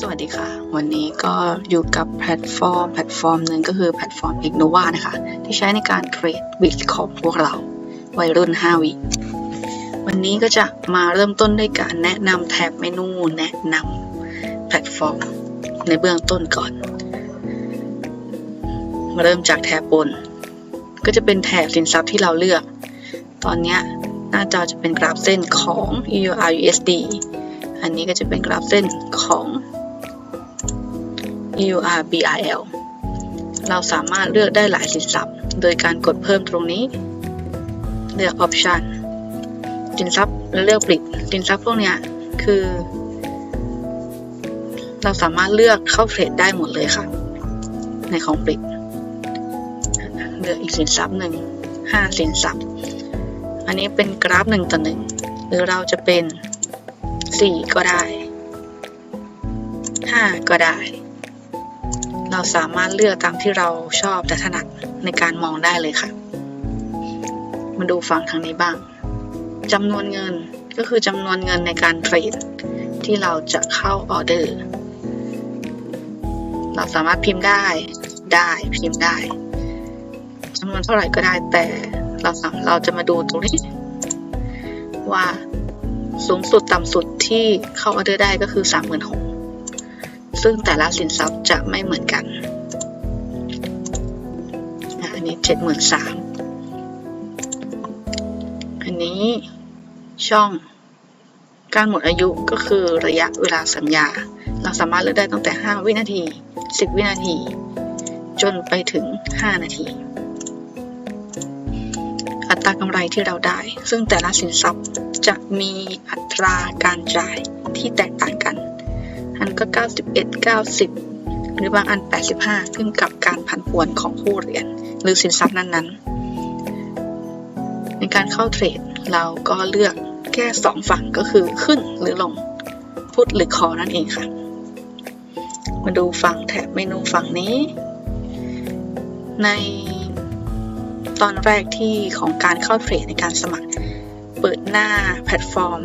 สวัสดีค่ะ วันนี้ก็อยู่กับแพลตฟอร์ม แพลตฟอร์มหนึ่งก็คือแพลตฟอร์ม Ignova นะคะ ที่ใช้ในการเทรดบิตของพวกเรา วัยรุ่น 5 วิวันนี้ก็จะมาเริ่มต้นด้วยการแนะนำแท็บเมนูแนะนำแพลตฟอร์ม ในเบื้องต้นก่อน มาเริ่มจากแท็บบน ก็จะเป็นแถบสินทรัพย์ที่เราเลือก ตอนนี้หน้าจอจะเป็นกราฟเส้นของ EUR USD อันนี้ก็จะเป็นกราฟเส้นของ EUR BRL เราสามารถเลือกได้หลายสินทรัพย์ โดยการกดเพิ่มตรงนี้ เลือก Option สินทรัพย์แล้วเลือกปลิดสินทรัพย์พวกเนี้ยคือ เราสามารถเลือกเข้าเทรดได้หมดเลยค่ะ ในของปลิดเลือกอีกสินทรัพย์หนึ่งห้าสินทรัพย์ อันนี้เป็นกราฟหนึ่งต่อหนึ่งหรือเราจะเป็นสี่ก็ได้ห้าก็ได้ เราสามารถเลือกตามที่เราชอบและถนัดในการมองได้เลยค่ะ มาดูฝั่งทางนี้บ้างจำนวนเงินก็คือจำนวนเงินในการเทรดที่เราจะเข้าออเดอร์ เราสามารถพิมพ์ได้ได้พิมพ์ได้จำนวนเท่าไหร่ก็ได้แต่เราสามเราจะมาดูตรงนี้ ว่าสูงสุดต่ำสุดที่เข้าออเดอร์ได้ก็คือ 36,000 ซึ่งแต่ละสินทรัพย์จะไม่เหมือนกันอันนี้73,000อันนี้ช่องการหมดอายุก็คือระยะเวลาสัญญา เราสามารถเลือกได้ตั้งแต่ 5 วินาที 10 วินาที จนไปถึง 5 นาที อัตรากำไรที่เราได้ ซึ่งแต่ละสินทรัพย์จะมีอัตราการจ่ายที่แตกต่างกัน อันก็ 91 90 หรือบางอัน 85 ขึ้นกับการผันผวนของผู้เรียน หรือสินทรัพย์นั้นๆ ในการเข้าเทรดเราก็เลือกแค่ 2 ฝั่งก็คือขึ้นหรือลงพุทหรือคอนั่นเองค่ะ มาดูฝั่งแถบเมนูฝั่งนี้ ในตอนแรกที่ของการเข้าเทรดในการสมัคร เปิดหน้าแพลตฟอร์ม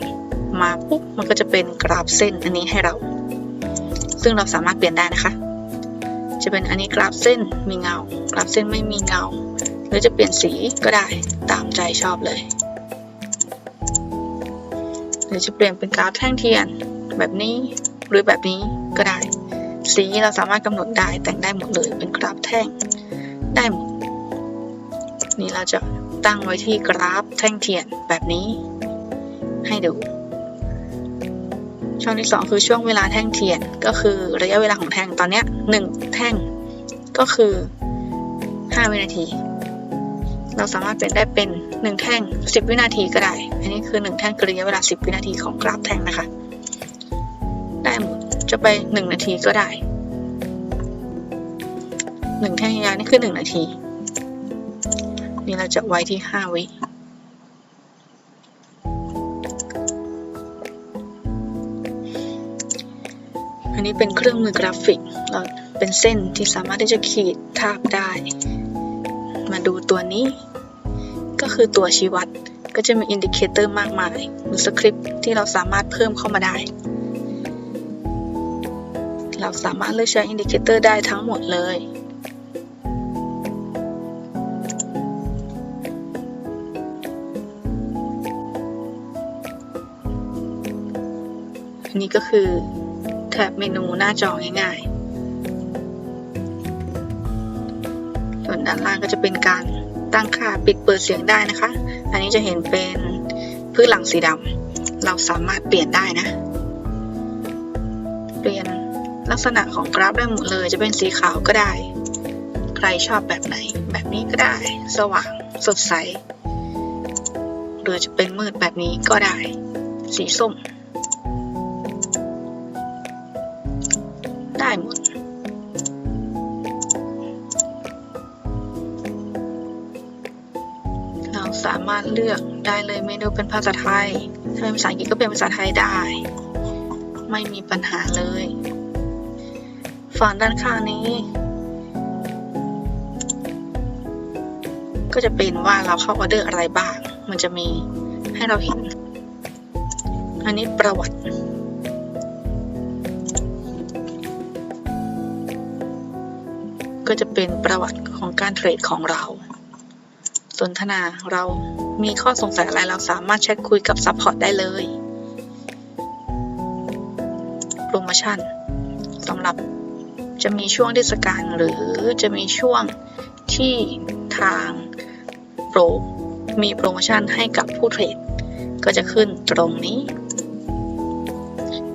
มาปุ๊บมันก็จะเป็นกราฟเส้นอันนี้ให้เรา ซึ่งเราสามารถเปลี่ยนได้นะคะ จะเป็นอันนี้กราฟเส้นมีเงา กราฟเส้นไม่มีเงา หรือจะเปลี่ยนสีก็ได้ตามใจชอบเลย หรือจะเปลี่ยนเป็นกราฟแท่งเทียนแบบนี้หรือแบบนี้ก็ได้ สีเราสามารถกำหนดได้แต่งได้หมดเลยเป็นกราฟแท่งได้หมดนี่เราจะตั้งไว้ที่กราฟแท่งเทียนแบบนี้ให้ดู ช่องที่ 2 คือช่วงเวลาแท่งเทียน ก็คือระยะเวลาของแท่งตอนเนี้ย1แท่งก็คือ 5 วินาที เราสามารถเปลี่ยนได้เป็น 1 แท่ง 10 วินาทีก็ได้ อันนี้คือ 1 แท่งคือระยะเวลา 10 วินาทีของกราฟแท่งนะคะ ได้หมดจะไป 1 นาทีก็ได้ 1 แท่งยาวนี่คือ 1 นาที นี่เราจะไว้ที่ 5 วิ นนี้เป็นเครื่องมือกราฟิก เราเป็นเส้นที่สามารถที่จะขีดทาบได้ มาดูตัวนี้ ก็คือตัวชี้วัด ก็จะมีอินดิเคเตอร์มากมายหรือสคริปที่เราสามารถเพิ่มเข้ามาได้ เราสามารถเลือกใช้อินดิเคเตอร์ได้ทั้งหมดเลยอันนี้ก็คือ แท็บเมนูหน้าจอง่ายๆ ส่วนด้านล่างก็จะเป็นการตั้งค่าปิดเปิดเสียงได้นะคะ อันนี้จะเห็นเป็นพื้นหลังสีดำเราสามารถเปลี่ยนได้นะ เปลี่ยนลักษณะของกราฟได้หมดเลยจะเป็นสีขาวก็ได้ ใครชอบแบบไหน แบบนี้ก็ได้ สว่างสดใส หรือจะเป็นมืดแบบนี้ก็ได้ สีส้ม ได้หมด เราสามารถเลือกได้เลยเมนูเป็นภาษาไทย ถ้าเป็นภาษาอังกฤษก็เป็นภาษาไทยได้ ไม่มีปัญหาเลย ฝั่งด้านข้างนี้ ก็จะเป็นว่าเราเข้าออเดอร์อะไรบ้าง มันจะมีให้เราเห็น อันนี้ประวัติ ก็จะเป็นประวัติของการเทรดของเรา สนทนาเรามีข้อสงสัยอะไรเราสามารถแชทคุยกับซัพพอร์ตได้เลย โปรโมชั่นสำหรับจะมีช่วงเทศกาลหรือจะมีช่วงที่ทางโปรมีโปรโมชั่นให้กับผู้เทรด ก็จะขึ้นตรงนี้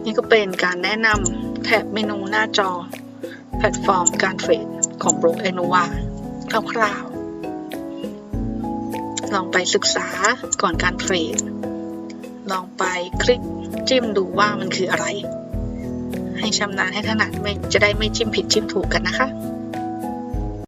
นี่ก็เป็นการแนะนำแถบเมนูหน้าจอ แพลตฟอร์มการเทรด ของ b r o e n o v a คร่าวๆลองไปศึกษาก่อนการเทรด ลองไปคลิกจิ้มดูว่ามันคืออะไร ให้ชำนาญให้ถนัดไม่จะได้ไม่จิ้มผิดจิ้มถูกกันนะคะ